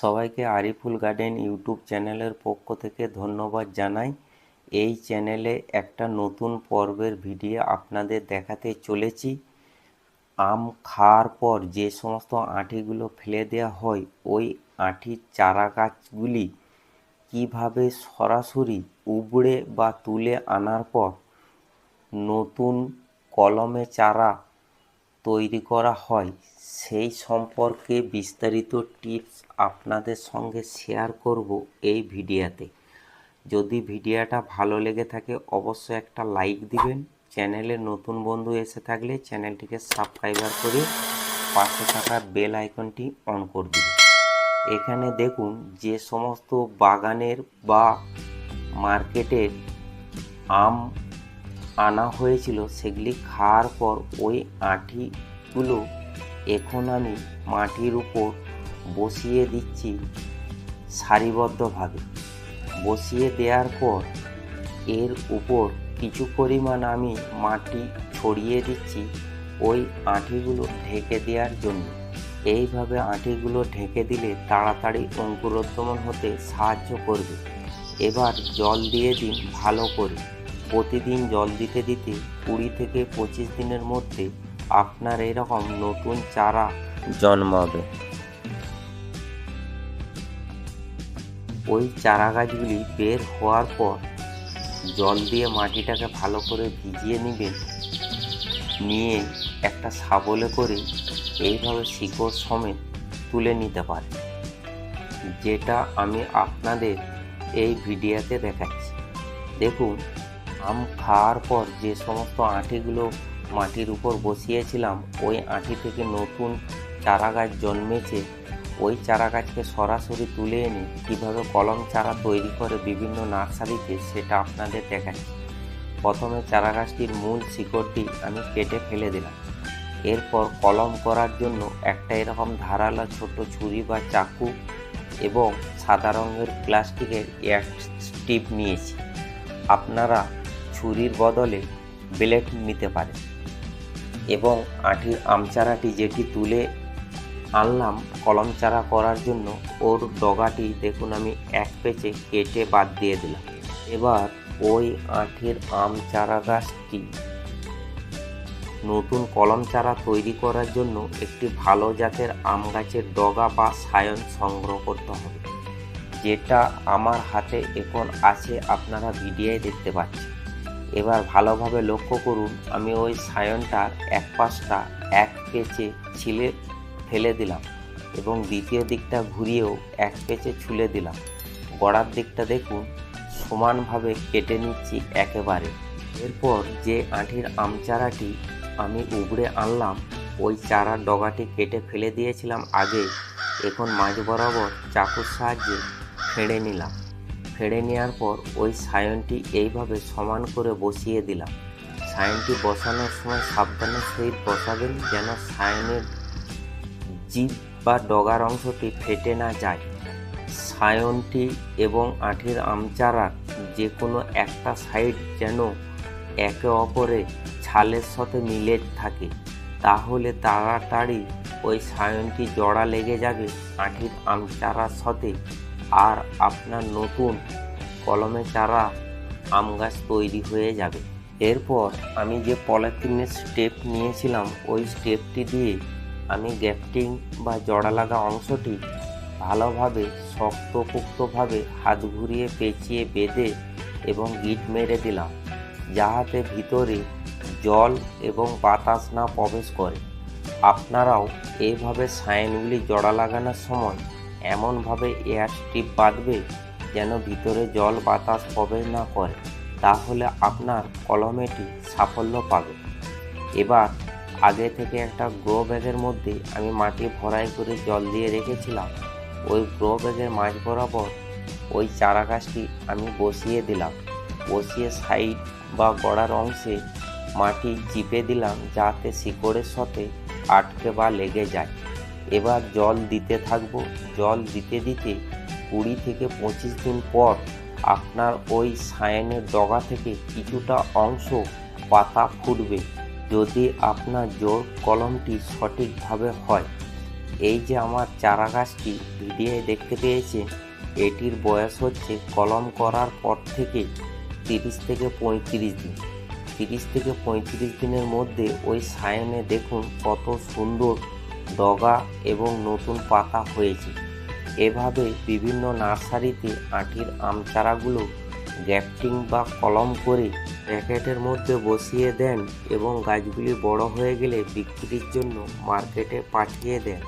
সবাইকে Ariful garden YouTube চ্যানেলের পক্ষ থেকে ধন্যবাদ জানাই। এই চ্যানেলে একটা নতুন পর্বের ভিডিও আপনাদের দেখাতে চলেছি। আম খাওয়ার পর যে সমস্ত আঁটিগুলো ফেলে দেওয়া হয়, ওই আঁটির চারা গাছগুলি কীভাবে সরাসরি উবড়ে বা তুলে আনার পর নতুন কলমে চারা তৈরি করা হয় সেই সম্পর্কে বিস্তারিত টিপস আপনাদের সঙ্গে শেয়ার করব এই ভিডিওতে। যদি ভিডিওটা ভালো লেগে থাকে, অবশ্যই একটা লাইক দিবেন। চ্যানেলে নতুন বন্ধু এসে থাকলে চ্যানেলটিকে সাবস্ক্রাইবার করে পাশে থাকা বেল আইকনটি অন করে দিন এখানে দেখুন, যে সমস্ত বাগানের বা মার্কেটের আম আনা হয়েছিল, সেগুলি খাওয়ার পর ওই আঁটিগুলো এখন আমি মাটির উপর বসিয়ে দিচ্ছি সারিবদ্ধভাবে। বসিয়ে দেওয়ার পর এর উপর কিছু পরিমাণ আমি মাটি ছড়িয়ে দিচ্ছি ওই আঁটিগুলো ঢেকে দেওয়ার জন্য। এইভাবে আঁটিগুলো ঢেকে দিলে তাড়াতাড়ি অঙ্কুরোদ্গমন হতে সাহায্য করবে। এবার জল দিয়ে দিন ভালো করে। প্রতিদিন জল দিতে দিতে কুড়ি থেকে পঁচিশ দিনের মধ্যে আপনার এরকম নতুন চারা জন্মাবে ওই চারা গাছগুলি বের হওয়ার পর জল দিয়ে মাটিটাকে ভালো করে ভিজিয়ে নেবেন নিয়ে একটা শাবলে করে এইভাবে শিকড় সমেত তুলে নিতে পারে যেটা আমি আপনাদের এই ভিডিওতে দেখাচ্ছি। দেখুন আম খাওয়ার পর যে সমস্ত আঁটিগুলো মাটির উপর বসিয়েছিলাম। ওই আঁটি থেকে নতুন চারা গাছ জন্মেছে। ওই চারা গাছকে সরাসরি তুলে এনে কীভাবে কলম চারা তৈরি করে বিভিন্ন নার্সারিতে সেটা আপনাদের দেখাচ্ছি প্রথমে চারা গাছটির মূল শিকড়টি আমি কেটে ফেলে দিলাম। এরপর কলম করার জন্য একটা এরকম ধারালো ছোট ছুরি বা চাকু এবং সাদা রঙের প্লাস্টিকের এক স্টিপ নিয়েছি। আপনারা ছুরির বদলে ব্লেড নিতে পারেন এবং আটির আমচারাটি যেটি তুলে আনলাম কলম চারা করার জন্য, ওর ডগাটি দেখুন আমি এক পেচে কেটে বাদ দিয়ে দিলাম। এবার ওই আঁটির আম চারা গাছটি নতুন কলম চারা তৈরি করার জন্য একটি ভালো জাতের আম গাছের ডগা বা সায়ন সংগ্রহ করতে হবে, যেটা আমার হাতে এখন আছে, আপনারা ভিডিওয় দেখতে পাচ্ছেন। এবার ভালোভাবে লক্ষ্য করুন, আমি ওই সায়নটার এক পাশটা এক পেচে ছিলে, ফেলে দিলাম এবং দ্বিতীয় দিকটা ঘুরিয়েও এক পেচে ছুলে দিলাম। গড়ার দিকটা দেখুন, সমানভাবে কেটে নিচ্ছি একেবারে। এরপর যে আঁটির আম চারাটি আমি উবড়ে আনলাম, ওই চারার ডগাটি কেটে ফেলে দিয়েছিলাম আগে, এখন মাঝ বরাবর চাকুর সাহায্যে ফেড়ে নিলাম। ফেড়ে নেওয়ার পর ওই সায়নটি এইভাবে সমান করে বসিয়ে দিলাম। সায়নটি বসানোর সময় সাবধানের সহিত বসাবেন যেন সায়নের জিভ বা ডগার অংশটি ফেটে না যায়। সায়নটি এবং আঠির আমচারার যে কোনো একটা সাইড যেন একে অপরে ছালের সাথে মিলে থাকে, তাহলে তাড়াতাড়ি ওই সায়নটি জড়া লেগে যাবে আঠির আমচারার সাথে। আর আপনার নতুন কলমে চারা আম গাছ তৈরি হয়ে যাবে। এরপর আমি যে পলিথিনের স্টেপ নিয়েছিলাম, ওই স্টেপটি দিয়ে আমি গ্যাপটিং বা জড়া লাগা অংশটি ভালোভাবে শক্তপোক্তভাবে হাত ঘুরিয়ে পেঁচিয়ে বেঁধে এবং গিট মেরে দিলাম, যাহাতে ভিতরে জল এবং বাতাস না প্রবেশ করে। আপনারাও এইভাবে সাইনগুলি জড়া লাগানোর সময় এমনভাবে এয়ার স্ট্রিপ বাঁধবে যেন ভিতরে জল বাতাস প্রবেশ না করে, তাহলে আপনার কলমেটি সাফল্য পাবে। এবার, আগে থেকে একটা গ্রো ব্যাগের মধ্যে আমি মাটি ভরাই করে জল দিয়ে রেখেছিলাম। ওই গ্রো ব্যাগের মাঝ বরাবর ওই চারা গাছটি আমি বসিয়ে দিলাম। বসিয়ে সাইড বা গড়ার অংশে মাটি চিপে দিলাম যাতে শিকড়ের সাথে আটকে বা লেগে যায়। এবার জল দিতে থাকব। জল দিতে দিতে কুড়ি থেকে পঁচিশ দিন পর আপনার ওই সায়নের ডগা থেকে কিছুটা অংশ পাতা ফুটবে। যদি আপনার জোর কলমটি সঠিকভাবে হয়। এই যে আমার চারা গাছটি ভিডিওয়ে দেখতে পেয়েছে, এটির বয়স হচ্ছে কলম করার পর থেকে তিরিশ থেকে পঁয়ত্রিশ দিন। তিরিশ থেকে পঁয়ত্রিশ দিনের মধ্যে ওই সায়নে দেখুন কত সুন্দর ডগা এবং নতুন পাতা হয়েছে। এভাবে বিভিন্ন নার্সারিতে আঁটির আম চারাগুলো গ্যাপটিং বা কলম করে প্যাকেটের মধ্যে বসিয়ে দেন এবং গাছগুলি বড় হয়ে গেলে বিক্রির জন্য মার্কেটে পাঠিয়ে দেন।